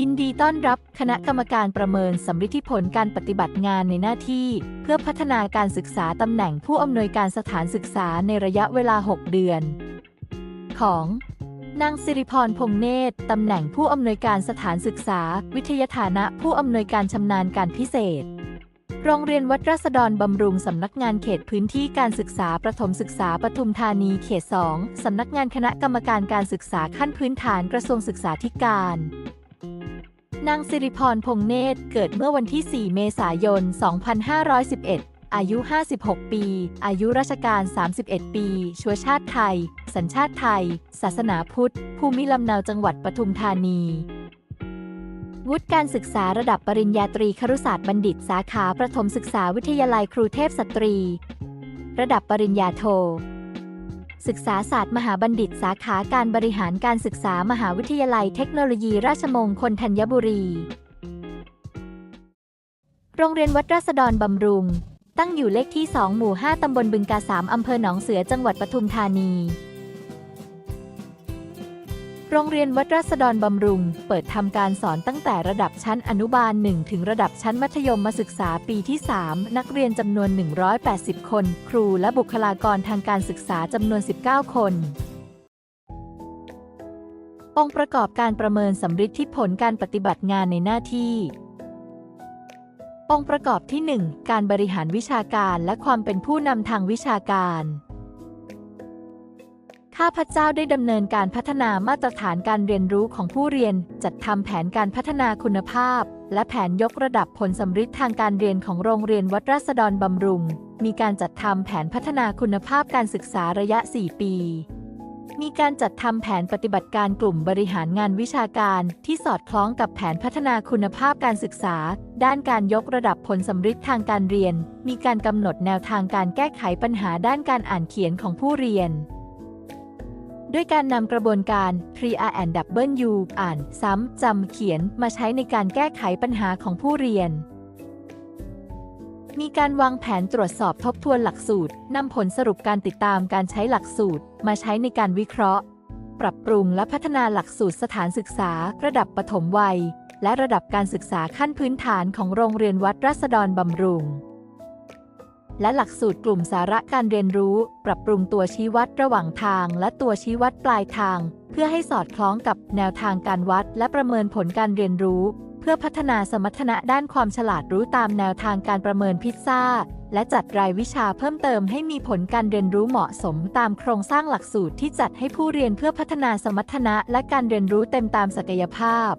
ยินดีต้อนรับคณะกรรมการประเมินสำฤทธิผลการปฏิบัติงานในหน้าที่ เพื่อพัฒนาการศึกษาตำแหน่งผู้อำนวยการสถานศึกษาในระยะเวลา 6 เดือน ของนางสิริพรพงเนตรตำแหน่งผู้อำนวยการสถานศึกษา วิทยาฐานะผู้อำนวยการชำนาญการพิเศษ โรงเรียนวัดราษฎรบำรุงสำนักงานเขตพื้นที่การศึกษาประถมศึกษาปทุมธานีเขต 2 สำนักงานคณะกรรมการการศึกษาขั้นพื้นฐานกระทรวงศึกษาธิการ นางสิริพรพงเนตร เกิดเมื่อวันที่ 4 เมษายน 2511 อายุ 56 ปี อายุราชการ 31 ปี ชัวชาติไทย สัญชาติไทย ศาสนาพุทธ ภูมิลำเนาจังหวัดปทุมธานี วุฒิการศึกษาระดับปริญญาตรีครุศาสตร์บัณฑิต สาขาประถมศึกษาวิทยาลัยครูเทพสตรี ระดับปริญญาโท ศึกษาศาสตร์มหาบัณฑิตสาขาการบริหารการศึกษามหาวิทยาลัยเทคโนโลยีราชมงคลธัญบุรี โรงเรียนวัดราษฎรบำรุง ตั้งอยู่เลขที่ 2 หมู่ 5 ตำบลบึงกาสามอำเภอหนองเสือจังหวัดปทุมธานี โรงเรียนวัดราษฎรบำรุง เปิดทำการสอนตั้งแต่ระดับชั้นอนุบาล 1 ถึงระดับชั้นมัธยมมาศึกษาปีที่ 3 นักเรียนจำนวน 180 คน ครูและบุคลากรทางการศึกษาจำนวน 19 คน องค์ประกอบการประเมินสำฤทธิผลการปฏิบัติงานในหน้าที่ องค์ประกอบที่ 1 การบริหารวิชาการและความเป็นผู้นำทางวิชาการ ข้าพเจ้าได้ดำเนินการพัฒนามาตรฐานการเรียนรู้ของผู้เรียน จัดทำแผนการพัฒนาคุณภาพ และแผนยกระดับผลสำฤทธิ์ทางการเรียนของโรงเรียนวัดราษฎรบำรุง มีการจัดทำแผนพัฒนาคุณภาพการศึกษาระยะ 4 ปี มีการจัดทำแผนปฏิบัติการกลุ่มบริหารงานวิชาการที่สอดคล้องกับแผนพัฒนาคุณภาพการศึกษา ด้านการยกระดับผลสำฤทธิ์ทางการเรียน มีการกำหนดแนวทางการแก้ไขปัญหาด้านการอ่านเขียนของผู้เรียน ด้วยการนำกระบวนการ 3R and W อ่าน ซ้ำ จำ เขียน มาใช้ในการแก้ไขปัญหาของผู้เรียน มีการวางแผนตรวจสอบทบทวนหลักสูตร นำผลสรุปการติดตามการใช้หลักสูตร มาใช้ในการวิเคราะห์ ปรับปรุงและพัฒนาหลักสูตรสถานศึกษา ระดับปฐมวัย และระดับการศึกษาขั้นพื้นฐานของโรงเรียนวัดราษฎรบำรุง และหลักสูตรกลุ่มสาระการเรียนรู้ ปรับปรุงตัวชี้วัดระหว่างทาง และตัวชี้วัดปลายทาง เพื่อให้สอดคล้องกับแนวทางการวัด และประเมินผลการเรียนรู้ เพื่อพัฒนาสมรรถนะด้านความฉลาดรู้ตามแนวทางการประเมินพิซซ่า และจัดรายวิชาเพิ่มเติมให้มีผลการเรียนรู้เหมาะสมตามโครงสร้างหลักสูตรที่จัดให้ผู้เรียนเพื่อพัฒนาสมรรถนะและการเรียนรู้เต็มตามศักยภาพ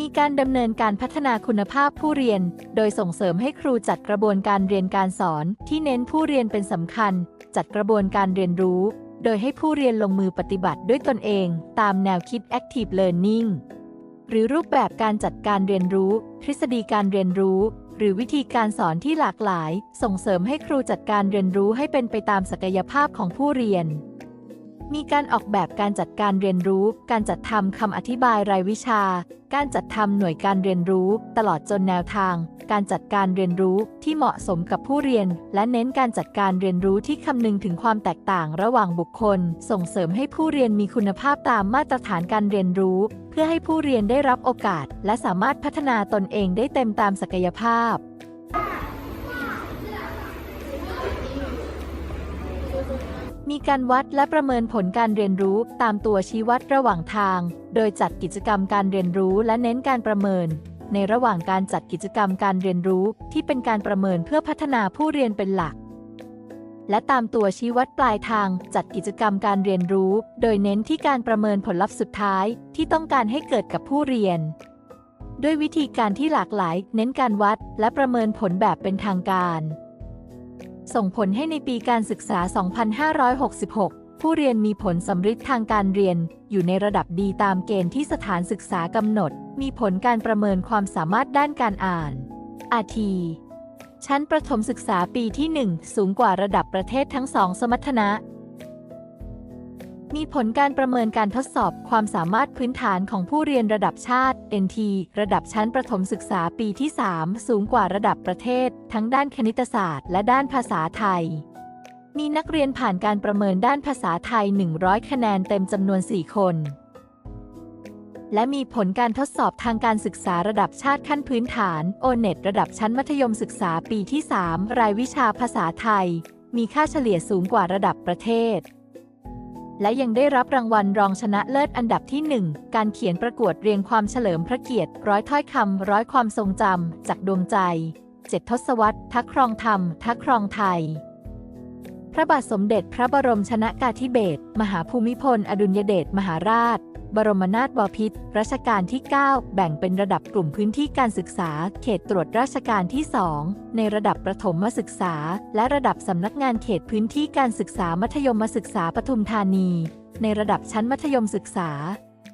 มีการดำเนินการพัฒนาคุณภาพผู้เรียน โดยส่งเสริมให้ครูจัดกระบวนการเรียนการสอน ที่เน้นผู้เรียนเป็นสำคัญ จัดกระบวนการเรียนรู้ โดยให้ผู้เรียนลงมือปฏิบัติด้วยตนเอง ตามแนวคิด Active Learning หรือรูปแบบการจัดการเรียนรู้ ทฤษฎีการเรียนรู้ หรือวิธีการสอนที่หลากหลาย ส่งเสริมให้ครูจัดการเรียนรู้ให้เป็นไปตามศักยภาพของผู้เรียน มีการออกแบบการจัดการเรียนรู้ การจัดทำคำอธิบายรายวิชา การจัดทำหน่วยการเรียนรู้ ตลอดจนแนวทาง การจัดการเรียนรู้ที่เหมาะสมกับผู้เรียน และเน้นการจัดการเรียนรู้ที่คำนึงถึงความแตกต่างระหว่างบุคคล ส่งเสริมให้ผู้เรียนมีคุณภาพตามมาตรฐานการเรียนรู้ เพื่อให้ผู้เรียนได้รับโอกาส และสามารถพัฒนาตนเองได้เต็มตามศักยภาพ มีการวัดและประเมินผลการเรียนรู้ตามตัวชี้วัดระหว่างทาง โดยจัดกิจกรรมการเรียนรู้และเน้นการประเมิน ในระหว่างการจัดกิจกรรมการเรียนรู้ที่เป็นการประเมินเพื่อพัฒนาผู้เรียนเป็นหลัก และตามตัวชี้วัดปลายทางจัดกิจกรรมการเรียนรู้ โดยเน้นที่การประเมินผลลัพธ์สุดท้ายที่ต้องการให้เกิดกับผู้เรียน ด้วยวิธีการที่หลากหลาย เน้นการวัดและประเมินผลแบบเป็นทางการ ส่งผลให้ในปีการศึกษา 2566 ผู้เรียนมีผลสำฤทธิ์ทางการเรียน อยู่ในระดับดีตามเกณฑ์ที่สถานศึกษากำหนด มีผลการประเมินความสามารถด้านการอ่าน อาที ชั้นประถมศึกษาปีที่ 1 สูงกว่าระดับประเทศทั้งสองสมรรถนะ มีผลการประเมินการทดสอบความสามารถพื้นฐานของผู้เรียนระดับชาติ NT ระดับชั้นประถมศึกษาปีที่ 3 สูงกว่าระดับประเทศ ทั้งด้านคณิตศาสตร์และด้านภาษาไทย มีนักเรียนผ่านการประเมินด้านภาษาไทย 100 คะแนนเต็มจำนวน 4 คน และมีผลการทดสอบทางการศึกษาระดับชาติขั้นพื้นฐาน o n e t ระดับชั้นมัธยมศึกษาปีที่ 3 รายวิชาภาษาไทย มีค่าเฉลี่ยสูงกว่าระดับประเทศ และยังได้รับรางวัลรองชนะเลิศอันดับที่ 1 การเขียนประกวดเรียงความเฉลิมพระเกียรติ ร้อยถ้อยคำร้อยความทรงจำจากดวงใจเจ็ดทศวรรษทักครองธรรม ทักครองไทย พระบาทสมเด็จพระบรมชนากาธิเบศรมหาภูมิพล อดุลยเดชมหาราช บรมนาถบพิตรรัชกาลที่ 9 แบ่งเป็นระดับกลุ่มพื้นที่การศึกษา เขตตรวจราชการที่ 2 ในระดับประถมศึกษา และระดับสำนักงานเขตพื้นที่การศึกษามัธยมศึกษาปทุมธานี ในระดับชั้นมัธยมศึกษา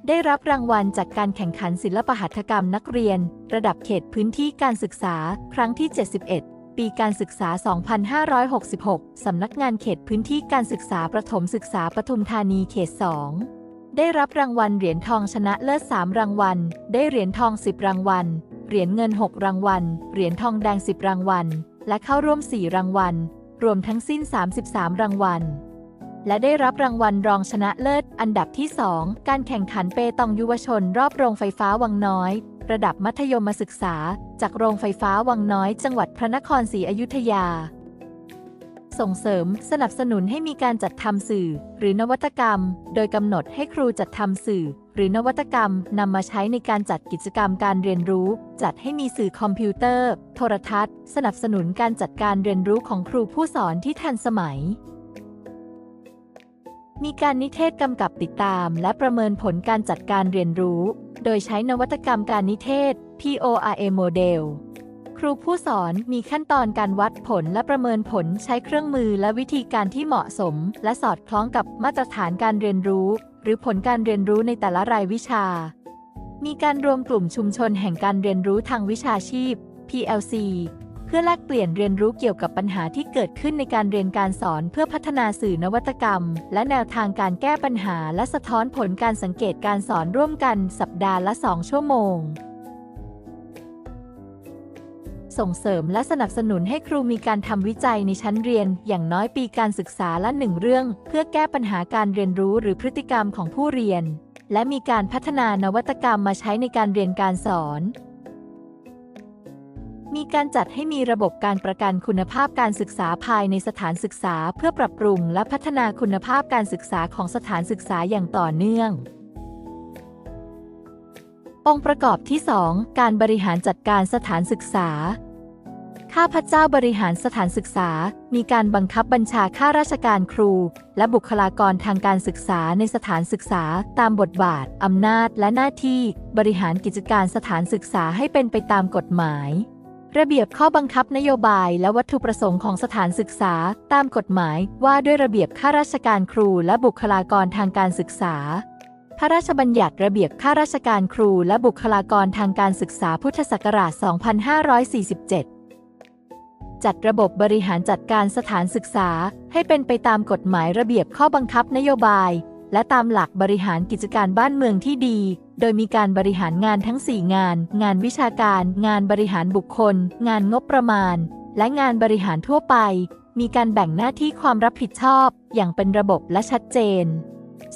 ได้รับรางวัลจากการแข่งขันศิลปหัตถกรรมนักเรียน ระดับเขตพื้นที่การศึกษา ครั้งที่ 71ปีการศึกษา 2566 สำนักงานเขตพื้นที่การศึกษาประถมศึกษาปทุมธานีเขต 2 ได้รับรางวัลเหรียญทองชนะเลิศ 3 รางวัล ได้เหรียญทอง 10 รางวัล เหรียญเงิน 6 รางวัล เหรียญทองแดง 10 รางวัล และเข้าร่วม 4 รางวัล รวมทั้งสิ้น 33 รางวัล และได้รับรางวัลรองชนะเลิศ อันดับที่ 2 การแข่งขันเปตองยุวชน รอบโรงไฟฟ้าวังน้อย ระดับมัธยมศึกษา จากโรงไฟฟ้าวังน้อย จังหวัดพระนครศรีอยุธยา ส่งเสริมสนับสนุนให้มีการจัดทำสื่อ หรือนวัตกรรม โดยกำหนดให้ครูจัดทำสื่อ หรือนวัตกรรมนำมาใช้ในการจัดกิจกรรมการเรียนรู้ จัดให้มีสื่อคอมพิวเตอร์ โทรทัศน์ สนับสนุนการจัดการเรียนรู้ของครูผู้สอนที่ทันสมัย มีการนิเทศกำกับติดตาม และประเมินผลการจัดการเรียนรู้ โดยใช้นวัตกรรมการนิเทศ PORA Model รูผู้สอนมีขั้นตอนการวัดผลและประเมินผลใช้เครื่องมือและวิธีการที่เหมาะสม และสอดคล้องกับมาตรฐานการเรียนรู้ หรือผลการเรียนรู้ในแต่ละรายวิชา มีการรวมกลุ่มชุมชนแห่งการเรียนรู้ทางวิชาชีพ PLC เพื่อแลกเปลี่ยนเรียนรู้เกี่ยวกับปัญหาที่เกิดขึ้นในการเรียนการสอนเพื่อพัฒนาสื่อนวัตกรรม และแนวทางการแก้ปัญหา และสะท้อนผลการสังเกตการสอนร่วมกันสัปดาห์ละ 2 ชั่วโมง ส่งเสริมและสนับสนุนให้ครูมีการทำวิจัยในชั้นเรียน อย่างน้อยปีการศึกษาละหนึ่งเรื่อง เพื่อแก้ปัญหาการเรียนรู้หรือพฤติกรรมของผู้เรียน และมีการพัฒนานวัตกรรมมาใช้ในการเรียนการสอน มีการจัดให้มีระบบการประกันคุณภาพการศึกษาภายในสถานศึกษา เพื่อปรับปรุงและพัฒนาคุณภาพการศึกษาของสถานศึกษาอย่างต่อเนื่ององค์ประกอบที่ 2 การบริหารจัดการสถานศึกษา ข้าพเจ้าบริหารสถานศึกษา มีการบังคับบัญชาข้าราชการครู และบุคลากรทางการศึกษาในสถานศึกษา ตามบทบาท อำนาจและหน้าที่ บริหารกิจการสถานศึกษาให้เป็นไปตามกฎหมาย ระเบียบข้อบังคับนโยบายและวัตถุประสงค์ของสถานศึกษา ตามกฎหมายว่าด้วยระเบียบข้าราชการครูและบุคลากรทางการศึกษา พระราชบัญญัติระเบียบข้าราชการครูและบุคลากรทางการศึกษาพุทธศักราช 2547 จัดระบบบริหารจัดการสถานศึกษา ให้เป็นไปตามกฎหมายระเบียบข้อบังคับนโยบาย และตามหลักบริหารกิจการบ้านเมืองที่ดี โดยมีการบริหารงานทั้ง 4 งาน งานวิชาการ งานบริหารบุคคล งานงบประมาณ และงานบริหารทั่วไป มีการแบ่งหน้าที่ความรับผิดชอบ อย่างเป็นระบบและชัดเจน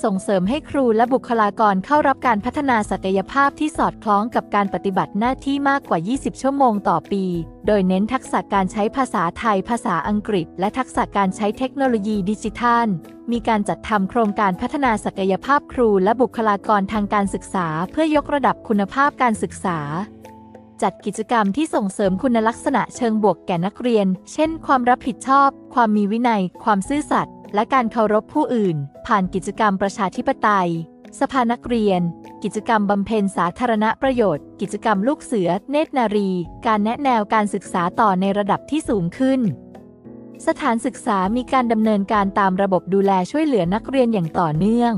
ส่งเสริมให้ครูและบุคลากรเข้ารับการพัฒนาศักยภาพที่สอดคล้องกับการปฏิบัติหน้าที่มากกว่า 20 ชั่วโมงต่อปี โดยเน้นทักษะการใช้ภาษาไทย ภาษาอังกฤษ และทักษะการใช้เทคโนโลยีดิจิทัล มีการจัดทำโครงการพัฒนาศักยภาพครูและบุคลากรทางการศึกษา เพื่อยกระดับคุณภาพการศึกษาจัดกิจกรรมที่ส่งเสริมคุณลักษณะเชิงบวกแก่นักเรียน เช่น ความรับผิดชอบ ความมีวินัย ความซื่อสัตย์ และการเคารพผู้อื่น ผ่านกิจกรรมประชาธิปไตย สภานักเรียน กิจกรรมบำเพ็ญสาธารณประโยชน์ กิจกรรมลูกเสือ เนตรนารี การแนะแนวการศึกษาต่อในระดับที่สูงขึ้น สถานศึกษามีการดำเนินการตามระบบดูแลช่วยเหลือนักเรียนอย่างต่อเนื่อง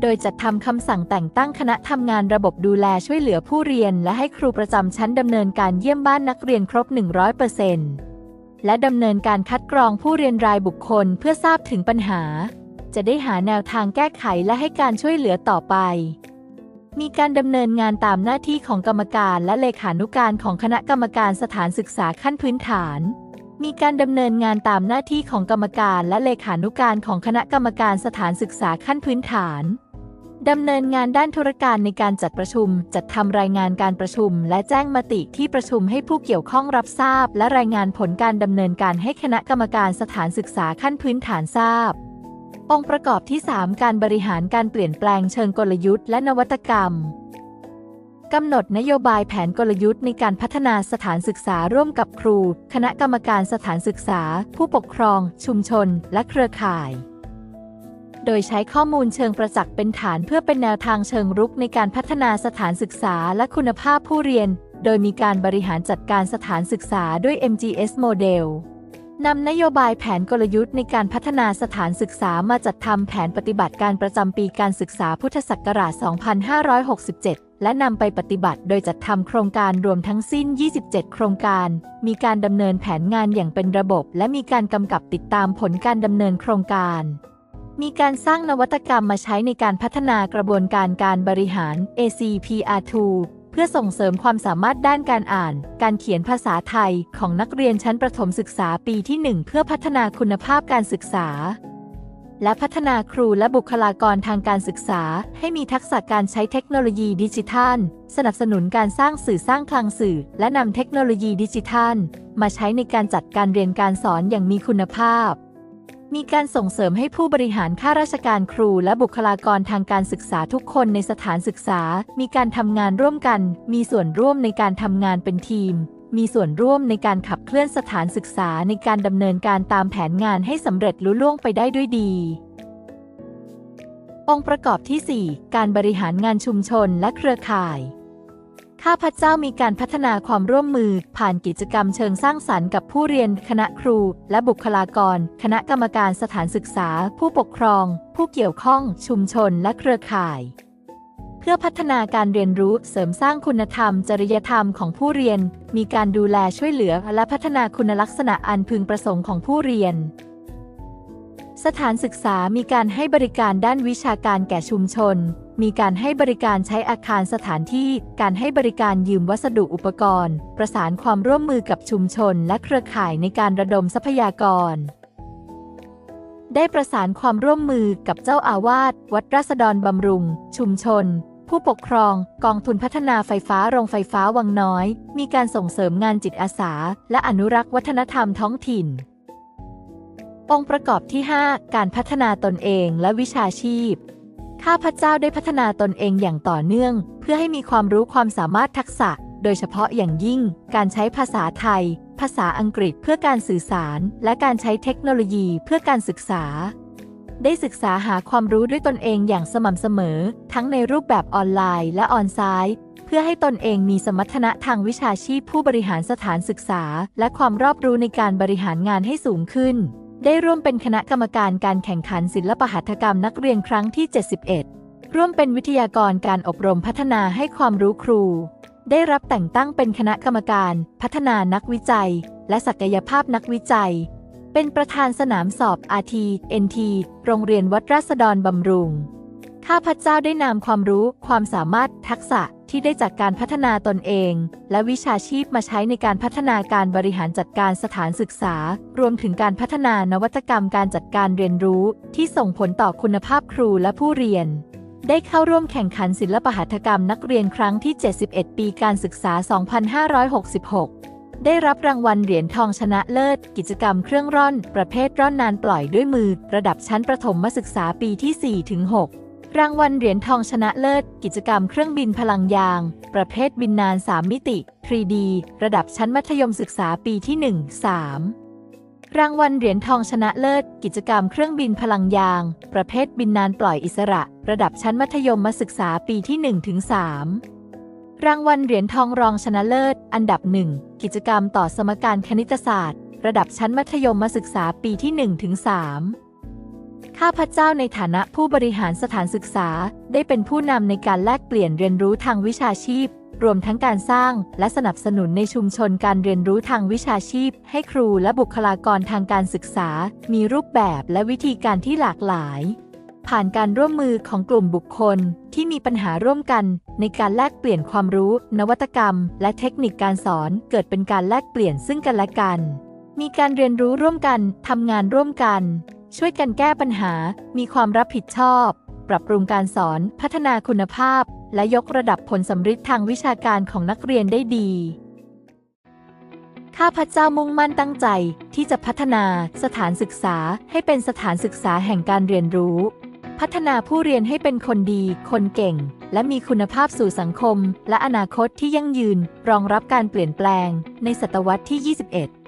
โดยจัดทำคำสั่งแต่งตั้งคณะทำงานระบบดูแลช่วยเหลือผู้เรียน และให้ครูประจำชั้นดำเนินการเยี่ยมบ้านนักเรียนครบ 100% และดำเนินการคัดกรองผู้เรียนรายบุคคลเพื่อทราบถึงปัญหา จะได้หาแนวทางแก้ไขและให้การช่วยเหลือต่อไป มีการดำเนินงานตามหน้าที่ของกรรมการและเลขานุการของคณะกรรมการสถานศึกษาขั้นพื้นฐาน มีการดำเนินงานตามหน้าที่ของกรรมการและเลขานุการของคณะกรรมการสถานศึกษาขั้นพื้นฐาน ดำเนินงานด้านธุรการในการจัดประชุม จัดทำรายงานการประชุม และแจ้งมติที่ประชุมให้ผู้เกี่ยวข้องรับทราบ และรายงานผลการดำเนินการให้คณะกรรมการสถานศึกษาขั้นพื้นฐานทราบ องค์ประกอบที่ 3 การบริหารการเปลี่ยนแปลงเชิงกลยุทธ์และนวัตกรรมกำหนดนโยบายแผนกลยุทธ์ในการพัฒนาสถานศึกษาร่วมกับครู คณะกรรมการสถานศึกษา ผู้ปกครอง ชุมชน และเครือข่าย โดยใช้ข้อมูลเชิงประจักษ์เป็นฐานเพื่อเป็นแนวทางเชิงรุกในการพัฒนาสถานศึกษาและคุณภาพผู้เรียน โดยมีการบริหารจัดการสถานศึกษาด้วย MGS โมเดลนำนโยบายแผนกลยุทธ์ในการพัฒนาสถานศึกษามาจัดทำแผนปฏิบัติการประจำปีการศึกษาพุทธศักราช 2567 และนำไปปฏิบัติโดยจัดทำโครงการรวมทั้งสิ้น 27 โครงการ มีการดำเนินแผนงานอย่างเป็นระบบ และมีการกำกับติดตามผลการดำเนินโครงการ มีการสร้างนวัตกรรมมาใช้ในการพัฒนากระบวนการการบริหาร ACPR2 เพื่อส่งเสริมความสามารถด้านการอ่าน การเขียนภาษาไทยของนักเรียนชั้นประถมศึกษาปีที่ 1 เพื่อพัฒนาคุณภาพการศึกษา และพัฒนาครูและบุคลากรทางการศึกษา ให้มีทักษะการใช้เทคโนโลยีดิจิทัล สนับสนุนการสร้างสื่อสร้างคลังสื่อ และนำเทคโนโลยีดิจิทัล มาใช้ในการจัดการเรียนการสอนอย่างมีคุณภาพ มีการส่งเสริมให้ผู้บริหารข้าราชการครูและบุคลากรทางการศึกษาทุกคนในสถานศึกษา มีการทำงานร่วมกัน มีส่วนร่วมในการทำงานเป็นทีม มีส่วนร่วมในการขับเคลื่อนสถานศึกษาในการดำเนินการตามแผนงานให้สำเร็จลุล่วงไปได้ด้วยดี องค์ประกอบที่ 4 การบริหารงานชุมชนและเครือข่าย ข้าพเจ้ามีการพัฒนาความร่วมมือ ผ่านกิจกรรมเชิงสร้างสรรค์กับผู้เรียน คณะครู และบุคลากร คณะกรรมการสถานศึกษา ผู้ปกครอง ผู้เกี่ยวข้อง ชุมชน และเครือข่าย เพื่อพัฒนาการเรียนรู้เสริมสร้างคุณธรรม จริยธรรมของผู้เรียน มีการดูแลช่วยเหลือ และพัฒนาคุณลักษณะอันพึงประสงค์ของผู้เรียนสถานศึกษามีการให้บริการด้านวิชาการแก่ชุมชน มีการให้บริการใช้อาคารสถานที่ การให้บริการยืมวัสดุอุปกรณ์ ประสานความร่วมมือกับชุมชน และเครือข่ายในการระดมทรัพยากร ได้ประสานความร่วมมือกับเจ้าอาวาส วัดราษฎรบำรุง ชุมชน ผู้ปกครอง กองทุนพัฒนาไฟฟ้าโรงไฟฟ้าวังน้อย มีการส่งเสริมงานจิตอาสา และอนุรักษ์วัฒนธรรมท้องถิ่นองค์ประกอบที่ 5 การพัฒนาตนเองและวิชาชีพ ข้าพเจ้าได้พัฒนาตนเองอย่างต่อเนื่อง เพื่อให้มีความรู้ความสามารถทักษะ โดยเฉพาะอย่างยิ่ง การใช้ภาษาไทย ภาษาอังกฤษเพื่อการสื่อสาร และการใช้เทคโนโลยีเพื่อการศึกษา ได้ศึกษาหาความรู้ด้วยตนเองอย่างสม่ำเสมอ ทั้งในรูปแบบออนไลน์และออนไซต์เพื่อให้ตนเองมีสมรรถนะทางวิชาชีพผู้บริหารสถานศึกษา และความรอบรู้ในการบริหารงานให้สูงขึ้น ได้ร่วมเป็นคณะกรรมการการแข่งขันศิลปหัตถกรรมนักเรียนครั้งที่ 71 ร่วมเป็นวิทยากรการอบรมพัฒนาให้ความรู้ครู ได้รับแต่งตั้งเป็นคณะกรรมการ พัฒนานักวิจัย และศักยภาพนักวิจัย เป็นประธานสนามสอบ RT NT โรงเรียนวัดราษฎรบำรุง ข้าพเจ้าได้นำความรู้ ความสามารถ ทักษะ ที่ได้จากการพัฒนาตนเอง และวิชาชีพมาใช้ในการพัฒนาการบริหารจัดการสถานศึกษา รวมถึงการพัฒนานวัตกรรมการจัดการเรียนรู้ ที่ส่งผลต่อคุณภาพครูและผู้เรียน ได้เข้าร่วมแข่งขันศิลปหัตถกรรมนักเรียนครั้งที่ 71 ปีการศึกษา 2566ได้รับรางวัลเหรียญทองชนะเลิศ กิจกรรมเครื่องร่อน ประเภทร่อนนานปล่อยด้วยมือ ระดับชั้นประถมศึกษาปีที่ 4-6 รางวัลเหรียญทองชนะเลิศ กิจกรรมเครื่องบินพลังยาง ประเภทบินนาน 3 มิติ 3D ระดับชั้นมัธยมศึกษาปีที่ 1-3 รางวัลเหรียญทองชนะเลิศ กิจกรรมเครื่องบินพลังยาง ประเภทบินนานปล่อยอิสระ ระดับชั้นมัธยมศึกษาปีที่ 1-3 รางวัลเหรียญทองรองชนะเลิศ อันดับหนึ่งกิจกรรมต่อสมการคณิตศาสตร์ ระดับชั้นมัธยมศึกษาปีที่ 1-3 ข้าพเจ้าในฐานะผู้บริหารสถานศึกษา ได้เป็นผู้นำในการแลกเปลี่ยนเรียนรู้ทางวิชาชีพ รวมทั้งการสร้างและสนับสนุนในชุมชนการเรียนรู้ทางวิชาชีพ ให้ครูและบุคลากรทางการศึกษา มีรูปแบบและวิธีการที่หลากหลาย ผ่านการร่วมมือของกลุ่มบุคคลที่มีปัญหาร่วมกัน ในการแลกเปลี่ยนความรู้ นวัตกรรม และเทคนิคการสอนเกิดเป็นการแลกเปลี่ยนซึ่งกันและกัน มีการเรียนรู้ร่วมกันทำงานร่วมกัน ช่วยกันแก้ปัญหา มีความรับผิดชอบ ปรับปรุงการสอน พัฒนาคุณภาพ และยกระดับผลสำฤทธิ์ทางวิชาการของนักเรียนได้ดี ข้าพเจ้ามุ่งมั่นตั้งใจที่จะพัฒนาสถานศึกษาให้เป็นสถานศึกษาแห่งการเรียนรู้ พัฒนาผู้เรียนให้เป็นคนดี คนเก่ง และมีคุณภาพสู่สังคม และอนาคตที่ยั่งยืน รองรับการเปลี่ยนแปลง ในศตวรรษที่ 21